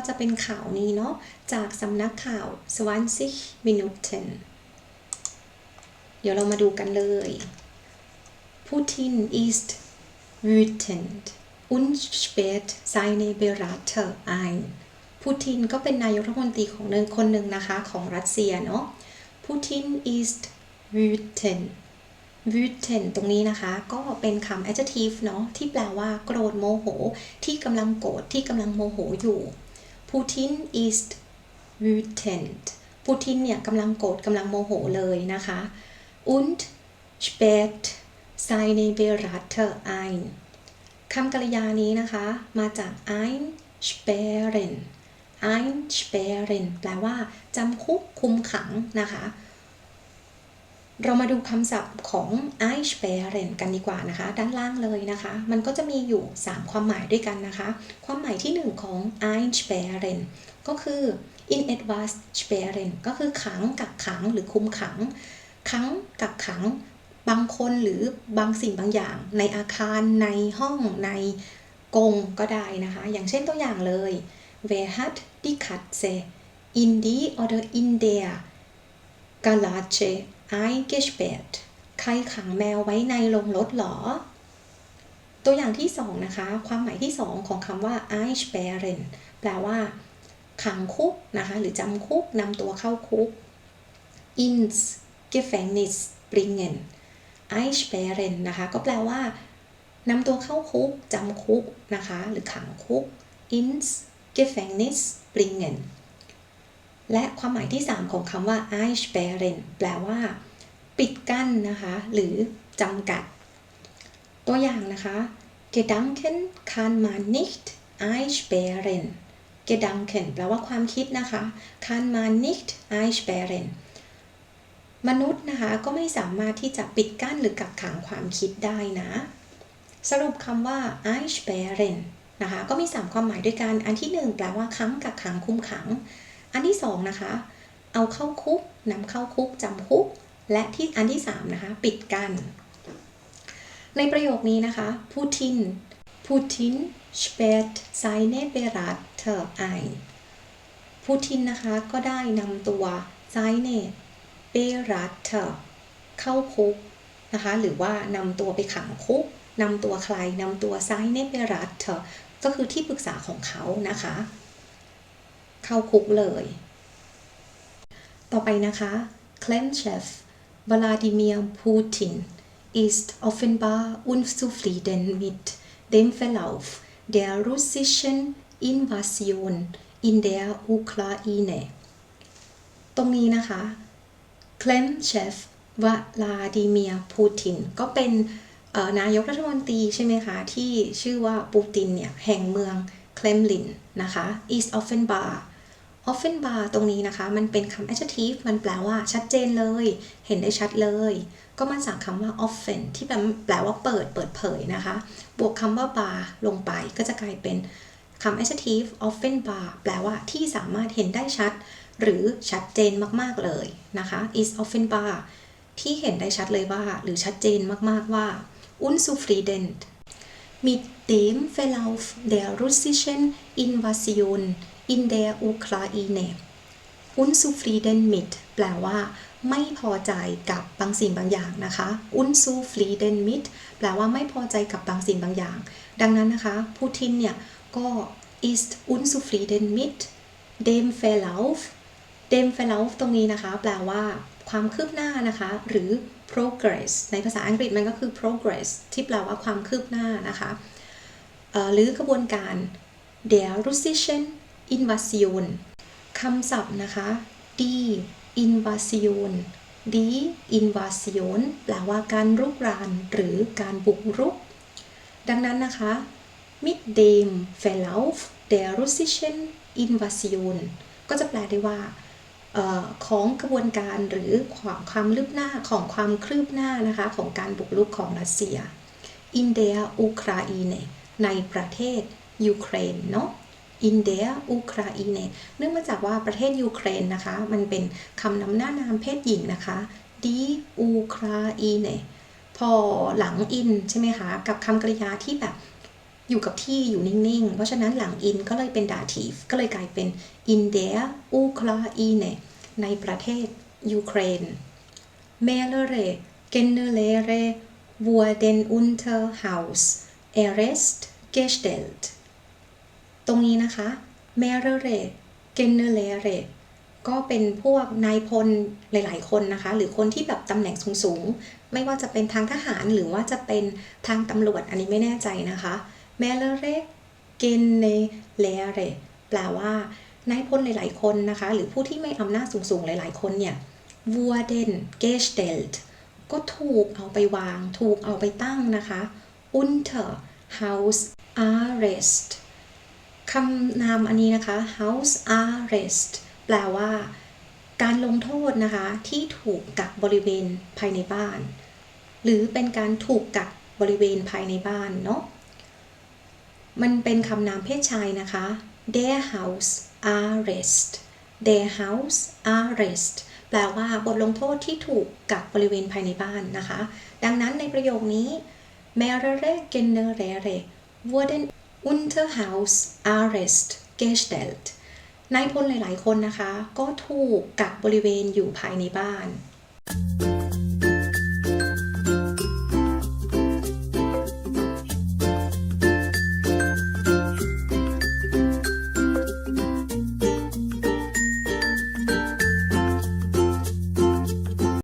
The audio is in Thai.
ก็จะเป็นข่าวนี้เนาะจากสำนักข่าว20 Minuten เดี๋ยวเรามาดูกันเลย Putin ist wütend und sperrt seine Berater ein ปูตินก็เป็นนายกรัฐมนตรีของหนึ่งคนหนึ่งนะคะของรัสเซียเนาะ Putin ist wütend wütend ตรงนี้นะคะก็เป็นคำ adjective เนาะที่แปลว่าโกรธโมโห ที่กำลังโกรธที่กำลังโมโหอยู่ Putin is wütend Putin เนี่ยกำลังโกรธกำลังโมโหเลยนะคะ und spät seine Berater ein คำกริยานี้นะคะ มาจาก ein sperren ein sperren แปลว่าจำคุกคุมขังนะคะ เรามาดูคำศัพท์ของ I s p e r e n กันดีกว่านะคะ ด้านล่างเลยนะคะ มันก็จะมีอยู่ 3 ความหมายด้วยกันนะคะ ความหมายที่ 1 ของ I s p e r e n ก็คือ in etwas sperren ก็คือขังกักขังหรือคุมขัง ขังกักขัง บางคนหรือบางสิ่งบางอย่าง ในอาคารในห้องในกงก็ได้นะคะ อย่างเช่นตัวอย่างเลย Wer hat die Katze in die oder in der Garage eingesperrt ใครขังแมวไว้ในโรงรถหรอ ตัวอย่างที่สองนะคะ ความหมายที่สองของคำว่า einsperren แปลว่า ขังคุกนะคะ หรือจำคุกนำตัวเข้าคุก ins Gefängnis bringen einsperren นะคะ ก็แปลว่านำตัวเข้าคุกจำคุกนะคะ หรือขังคุก ins Gefängnis bringen และความหมายที่ 3 ของคำว่า einsperren แปลว่า ปิดกั้นนะคะ หรือจำกัด ตัวอย่างนะคะ Gedanken kann man nicht einsperren Gedanken แปลว่าความคิดนะคะ kann man nicht einsperren มนุษย์นะคะ ก็ไม่สามารถที่จะปิดกั้นหรือกักขังความคิดได้นะ สรุปคำว่า einsperren นะคะ ก็มี 3 ความหมายด้วยกัน อันที่ 1 แปลว่า ขังกักขังคุมขัง อันที่2นะคะเอาเข้าคุกนำเข้าคุกจำคุก และที่อันที่3นะคะปิดกัน้นในประโยคนี้นะคะ Putin Putin sperrt seine Berater ein Putin นะคะก็ได้นำตัว seine Berater เข้าคุกนะคะหรือว่านำตัวไปขังคุกนำตัวใครนำตัว seine Berater ก็คือที่ปรึกษาของเขานะคะ เข้าคุกเลย ต่อไปนะคะ Kreml-Chef Wladimir Putin ist offenbar unzufrieden mit dem Verlauf der russischen Invasion in der Ukraine ตรงนี้นะคะ Kreml-Chef Wladimir Putin ก็เป็นนายกรัฐมนตรีใช่ไหมคะ ที่ชื่อว่าปูตินเนี่ย แห่งเมืองเคลมลินนะคะ is offenbar offenbar ตรงนี้นะคะ มันเป็นคำ adjective มันแปลว่าชัดเจนเลย เห็นได้ชัดเลย ก็มาจากคำว่า often ที่แปลว่าเปิดเปิดเผยนะคะ บวกคำว่า bar ลงไปก็จะกลายเป็นคำ adjective offenbar แปลว่าที่สามารถเห็นได้ชัด หรือชัดเจนมาก ๆ เลยนะคะ is offenbar ที่เห็นได้ชัดเลยว่า หรือชัดเจนมากๆว่า unzufrieden mit dem Verlauf der russischen Invasion in der Ukraine unzufrieden mit แปลว่า ไม่พอใจกับบางสิ่งบางอย่างนะคะ unzufrieden mit แปลว่าไม่พอใจกับบางสิ่งบางอย่าง ดังนั้นนะคะพูทินเนี่ย ก็ ist unzufrieden mit dem Verlauf dem Verlauf ตรงนี้นะคะ แปลว่าความคืบหน้านะคะ หรือ progress ในภาษาอังกฤษมันก็คือ progress ที่แปลว่าความคืบหน้านะคะหรือกระบวนการ der russischen Invasion คำศัพท์นะคะ d invasion d invasion แปลว่าการรุกรานหรือการบุกรุก ดังนั้นนะคะ mit dem Verlauf der russischen Invasion ก็จะแปลได้ว่าของกระบวนการหรือความความลืบหน้าของความคลืบหน้านะคะ ของการบุกรุกของรัสเซียอินเดียอุคราอินในประเทศยูเครนเนาะ อินเดียอุคราอินเนื่องมาจากว่าประเทศยูเครนนะคะ มันเป็นคำนำหน้านามเพศหญิงนะคะดีอูคราอินพอหลังอินใช่ไหมคะ กับคำกริยาที่แบบอยู่กับที่อยู่นิ่งๆ เพราะฉะนั้นหลัง in ก็เลยเป็น dative ก็เลยกลายเป็น in der Ukraine ในประเทศยูเครน mehrere Generäle wurden unter Haus Arrest gestellt ต รงนี้นะคะ mehrere Generäle ก็เป็นพวกนายพลหลาย ๆ คนนะคะ หรือคนที่แบบตำแหน่งสูง ๆ ไม่ว่าจะเป็นทางทหารหรือว่าจะเป็นทางตำรวจอันนี้ไม่แน่ใจนะคะ mehrere Generäle แปลว่านายพลหลาย ๆ คนนะคะ หรือผู้ที่ไม่อำนาจสูง ๆ หลาย ๆ คนเนี่ย wurden gestellt ก็ถูกเอาไปวาง ถูกเอาไปตั้งนะคะ unter house arrest คำนามอันนี้นะคะ house arrest แปลว่า การลงโทษนะคะ ที่ถูกกักบริเวณภายในบ้าน หรือเป็นการถูกกักบริเวณภายในบ้านเนาะมันเป็นคำนามเพศชายนะคะ der house arrest der house arrest แปลว่าบทลงโทษที่ถูกกักบริเวณภายในบ้านนะคะ ดังนั้นในประโยคนี้ mehrere Generäle wurden unter Haus arrest gestellt นายพลหลาย ๆ คนนะคะ ก็ถูกกักบริเวณอยู่ภายในบ้าน